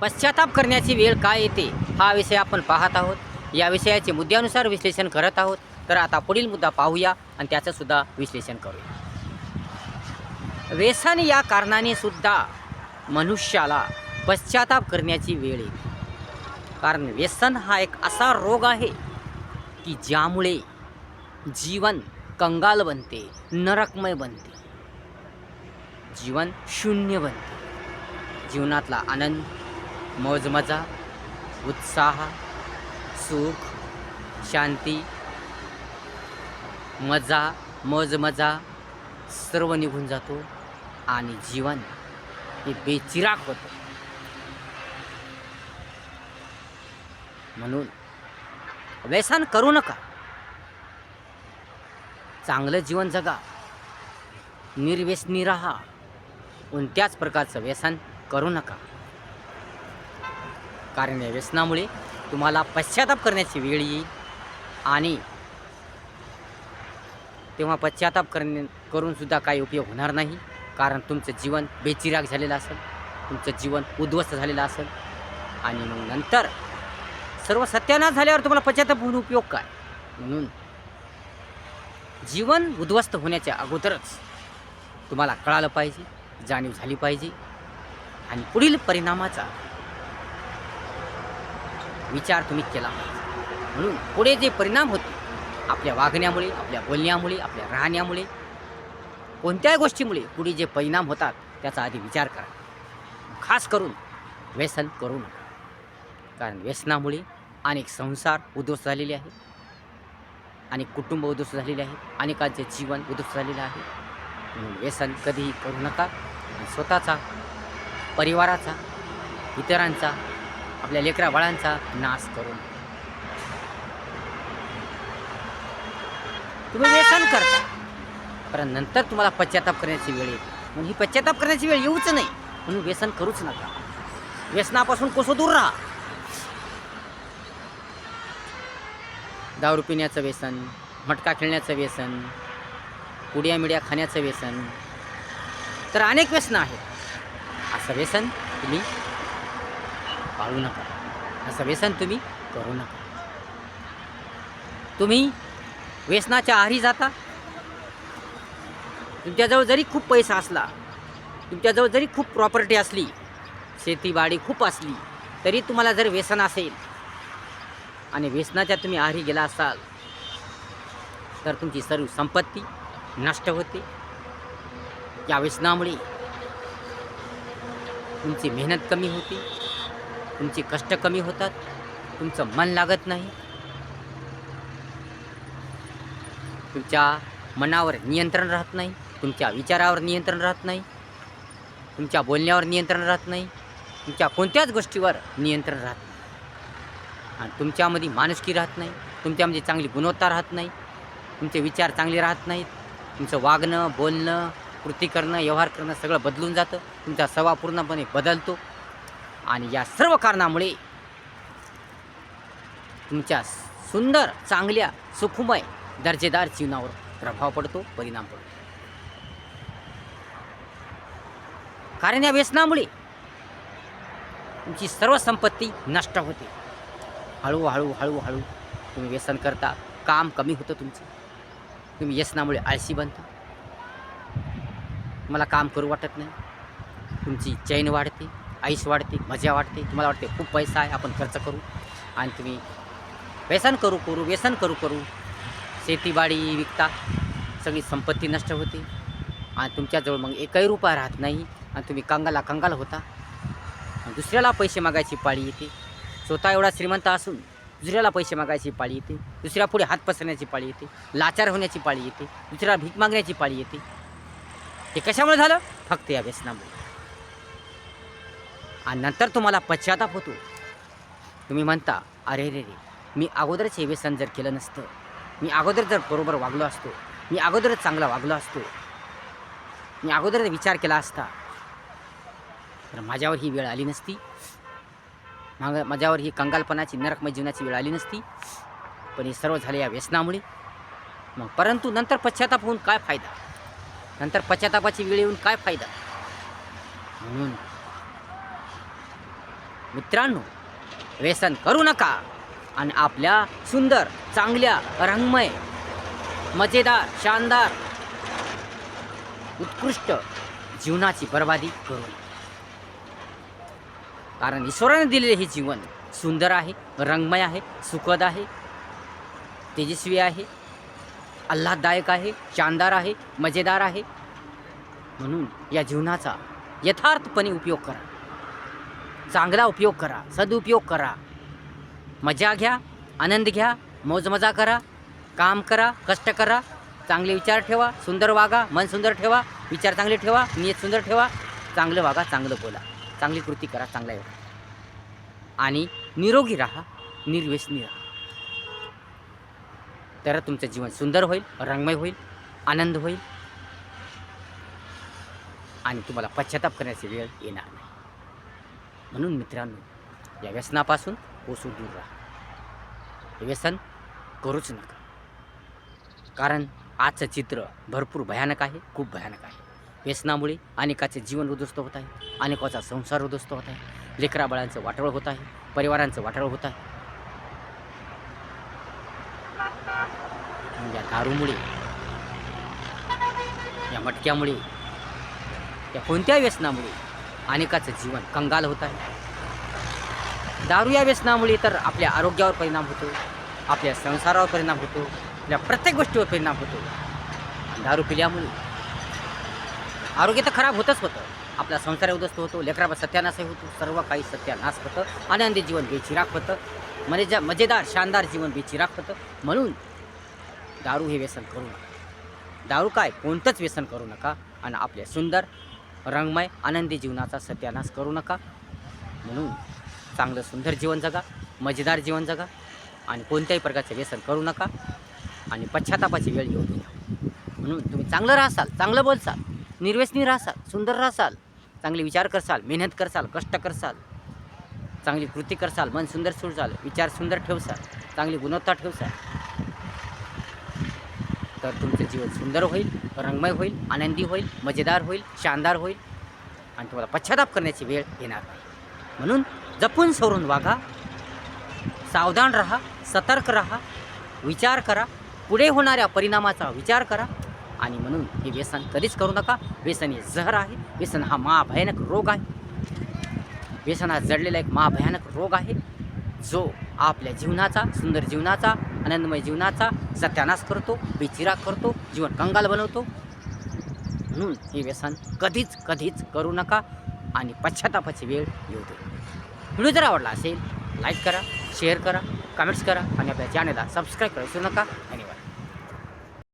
पश्चाताप करण्याची वेळ काय येते हा विषय आपण पाहत आहोत. या विषयाचे मुद्द्यानुसार विश्लेषण करत आहोत. तर आता पुढील मुद्दा पाहूया आणि त्याचंसुद्धा विश्लेषण करूया. व्यसन या कारणाने सुद्धा मनुष्याला पश्चाताप करण्याची वेळ येते. कारण व्यसन हा एक असा रोग आहे की ज्यामुळे जीवन कंगाल बनते नरकमय बनते. जीवन शून्य बनते. जीवनातला आनंद मौजमजा उत्साह सुख शांती मजा मौजमजा सर्व निघून जातो आणि जीवन हे बेचिराग होतं. म्हणून व्यसन करू नका. चांगलं जीवन जगा. निर्व्यसनी राहा. कोणत्याच प्रकारचं व्यसन करू नका. कारण या व्यसनामुळे तुम्हाला पश्चाताप करण्याची वेळ येईल. आणि तेव्हा पश्चाताप करणे करूनसुद्धा काही उपयोग होणार नाही. कारण तुमचं जीवन बेचिराग झालेलं असेल तुमचं जीवन उद्ध्वस्त झालेलं असेल. आणि मग नंतर सर्व सत्यानाश झाल्यावर तुम्हाला पश्चाताप होऊन उपयोग काय? म्हणून जीवन उद्ध्वस्त होण्याच्या अगोदरच तुम्हाला कळालं पाहिजे जाणीव झाली पाहिजे. आणि पुढील परिणामाचा विचार तुम्ही केला. म्हणून पुढे जे परिणाम होते आपल्या वागण्यामुळे आपल्या बोलण्यामुळे आपल्या राहण्यामुळे कोणत्याही गोष्टीमुळे पुढे जे परिणाम होतात त्याचा आधी विचार करा. खास करून व्यसन करू नका. कारण व्यसनामुळे अनेक संसार उद्ध्वस्त झालेले आहे अनेक कुटुंब उद्ध्वस्त झालेले आहे अनेकांचे जीवन उद्ध्वस्त झालेलं आहे. म्हणून व्यसन कधीही करू नका. आणि स्वतःचा परिवाराचा इतरांचा आपल्या लेकरा बाळांचा नाश करून. तुम्ही व्यसन करता पण नंतर तुम्हाला पश्चाताप करण्याची वेळ येते. म्हणून ही पश्चाताप करण्याची वेळ येऊच नाही म्हणून व्यसन करूच नका. व्यसनापासून कसं दूर राहा. दारू पिण्याचं व्यसन मटका खेळण्याचं व्यसन उड्या मिड्या खाण्याचं व्यसन तर अनेक व्यसनं आहेत. असं व्यसन तुम्ही पाळू नका. असं व्यसन तुम्ही करू नका. तुम्ही व्यसनाच्या आहारी जाता. तुमच्याजवळ जरी खूप पैसा असला तुमच्याजवळ जरी खूप प्रॉपर्टी असली शेतीबाडी खूप असली तरी तुम्हाला जर व्यसन असेल आणि व्यसनाच्या तुम्ही आहारी गेला असाल तर तुमची सर्व संपत्ती नष्ट होते. या व्यसनामुळे तुमची मेहनत कमी होते. तुमचे कष्ट कमी होतात तुमचं मन लागत नाही. तुमच्या मनावर नियंत्रण राहत नाही तुमच्या विचारावर नियंत्रण राहत नाही तुमच्या बोलण्यावर नियंत्रण राहत नाही तुमच्या कोणत्याच गोष्टीवर नियंत्रण राहत नाही. आणि तुमच्यामध्ये माणुसकी राहत नाही तुमच्यामध्ये चांगली गुणवत्ता राहत नाही तुमचे विचार चांगले राहत नाहीत तुमचं वागणं बोलणं कृती करणं व्यवहार करणं सगळं बदलून जातं तुमचा स्वभाव पूर्णपणे बदलतो. आणि या सर्व कारणामुळे तुमच्या सुंदर चांगल्या सुखमय दर्जेदार जीवनावर प्रभाव पडतो परिणाम पडतो. कारण या व्यसनामुळे तुमची सर्व संपत्ती नष्ट होते. हळूहळू हळूहळू तुम्ही व्यसन करता काम कमी होतं तुमचं. तुम्ही व्यसनामुळे आळशी बनता. मला काम करू वाटत नाही. तुमची चैन वाढते. आईस वाढते मजा वाटते तुम्हाला वाटते खूप पैसा आहे आपण खर्च करू. आणि तुम्ही व्यसन करू करू व्यसन करू करू. शेतीबाडी विकता सगळी संपत्ती नष्ट होते. आणि तुमच्याजवळ मग एकही रुपया राहत नाही. आणि तुम्ही कंगाला कंगाल होता. आणि दुसऱ्याला पैसे मागायची पाळी येते. स्वतः एवढा श्रीमंत असून दुसऱ्याला पैसे मागायची पाळी येते. दुसऱ्या पुढे हात पसरण्याची पाळी येते. लाचार होण्याची पाळी येते. दुसऱ्याला भीक मागण्याची पाळी येते. हे कशामुळे झालं? फक्त या व्यसनामुळे. आणि नंतर तुम्हाला पश्चाताप होतो. तुम्ही म्हणता अरे रे रे मी अगोदरच हे व्यसन जर केलं नसतं मी अगोदर जर बरोबर वागलो असतो मी अगोदरच चांगला वागलो असतो मी अगोदर विचार केला असता तर माझ्यावर ही वेळ आली नसती. माग माझ्यावर ही कंगालपणाची नरकमय जीवनाची वेळ आली नसती. पण हे सर्व झाले या व्यसनामुळे. मग परंतु नंतर पश्चाताप होऊन काय फायदा? नंतर पश्चातापाची वेळ येऊन काय फायदा? म्हणून मित्रांनो व्यसन करू नका आणि आपल्या सुंदर चांगल्या रंगमय मजेदार शानदार उत्कृष्ट जीवनाची बर्बादी करू नका. कारण ईश्वराने दिलेले हे जीवन सुंदर आहे रंगमय आहे सुखद आहे तेजस्वी आहे आल्हाददायक आहे शानदार आहे मजेदार आहे. म्हणून या जीवनाचा यथार्थपणे उपयोग करा. चांगला उपयोग करा सदुपयोग करा. मजा घ्या आनंद घ्या मौजमजा करा काम करा कष्ट करा चांगले विचार ठेवा सुंदर वागा मन सुंदर ठेवा विचार चांगले ठेवा नियत सुंदर ठेवा चांगलं वागा चांगलं बोला चांगली कृती करा चांगला योगा आणि निरोगी राहा निर्व्यसनी राहा. तर तुमचं जीवन सुंदर होईल रंगमय होईल आनंद होईल. आणि तुम्हाला पश्चाताप करण्याची वेळ येणार नाही. म्हणून मित्रांनो या व्यसनापासून ओसू दूर राहा. हे व्यसन करूच नका. कारण आजचं चित्र भरपूर भयानक आहे खूप भयानक आहे. व्यसनामुळे अनेकाचे जीवन उद्ध्वस्त होत आहे अनेकाचा संसार उद्ध्वस्त होत आहे. लेकराबाळांचं वाटोळ होत आहे परिवारांचं वाटोळ होत आहे. या दारूमुळे या मटक्यामुळे या कोणत्या व्यसनामुळे अनेकाचं जीवन कंगाल होत आहे. दारू या व्यसनामुळे तर आपल्या आरोग्यावर परिणाम होतो आपल्या संसारावर परिणाम होतो आपल्या प्रत्येक गोष्टीवर परिणाम होतो. दारू पिल्यामुळे आरोग्य तर खराब होतच होतं. आपला संसार उद्ध्वस्त होतो लेकरावर सत्यानाशही होतो सर्व काही सत्यानाश होतं आनंदी जीवन बेचिराख होतं मजेजा मजेदार शानदार जीवन बेचिराख होतं. म्हणून दारू हे व्यसन करू नका. दारू काय? कोणतंच व्यसन करू नका. आणि आपल्या सुंदर रंगमय आनंदी जीवनाचा सत्यानाश करू नका. म्हणून चांगलं सुंदर जीवन जगा मजेदार जीवन जगा आणि कोणत्याही प्रकारचं व्यसन करू नका आणि पश्चातापाची वेळ घेऊ नका म्हणून तुम्ही चांगलं राहसाल चांगलं बोलसाल निर्व्यसनी राहसाल सुंदर राहसाल चांगले विचार करसाल मेहनत करसाल कष्ट करसाल चांगली कृती करसाल मन सुंदर सोडसाल विचार सुंदर ठेवसाल चांगली गुणवत्ता ठेवसाल तर तुमचं जीवन सुंदर होईल रंगमय होईल आनंदी होईल मजेदार होईल शानदार होईल. आणि तुम्हाला पश्चाताप करण्याची वेळ येणार नाही. म्हणून जपून सवरून वागा सावधान राहा सतर्क राहा विचार करा पुढे होणाऱ्या परिणामाचा विचार करा. आणि म्हणून हे व्यसन कधीच करू नका. व्यसन हे जहर आहे. व्यसन हा महाभयानक रोग आहे. व्यसन हा जडलेला एक महाभयानक रोग आहे. जो आपल्या जीवनाचा सुंदर जीवनाचा आनंदमय जीवनाचा सत्यानाश करतो बेचिराग करतो जीवन कंगाल बनवतो. म्हणून हे व्यसन कधीच कधीच करू नका आणि पश्चातापाची वेळ येऊ दे. व्हिडिओ जर आवडला असेल लाईक करा शेअर करा कमेंट्स करा आणि आपल्या चॅनलला सबस्क्राईब करू नका.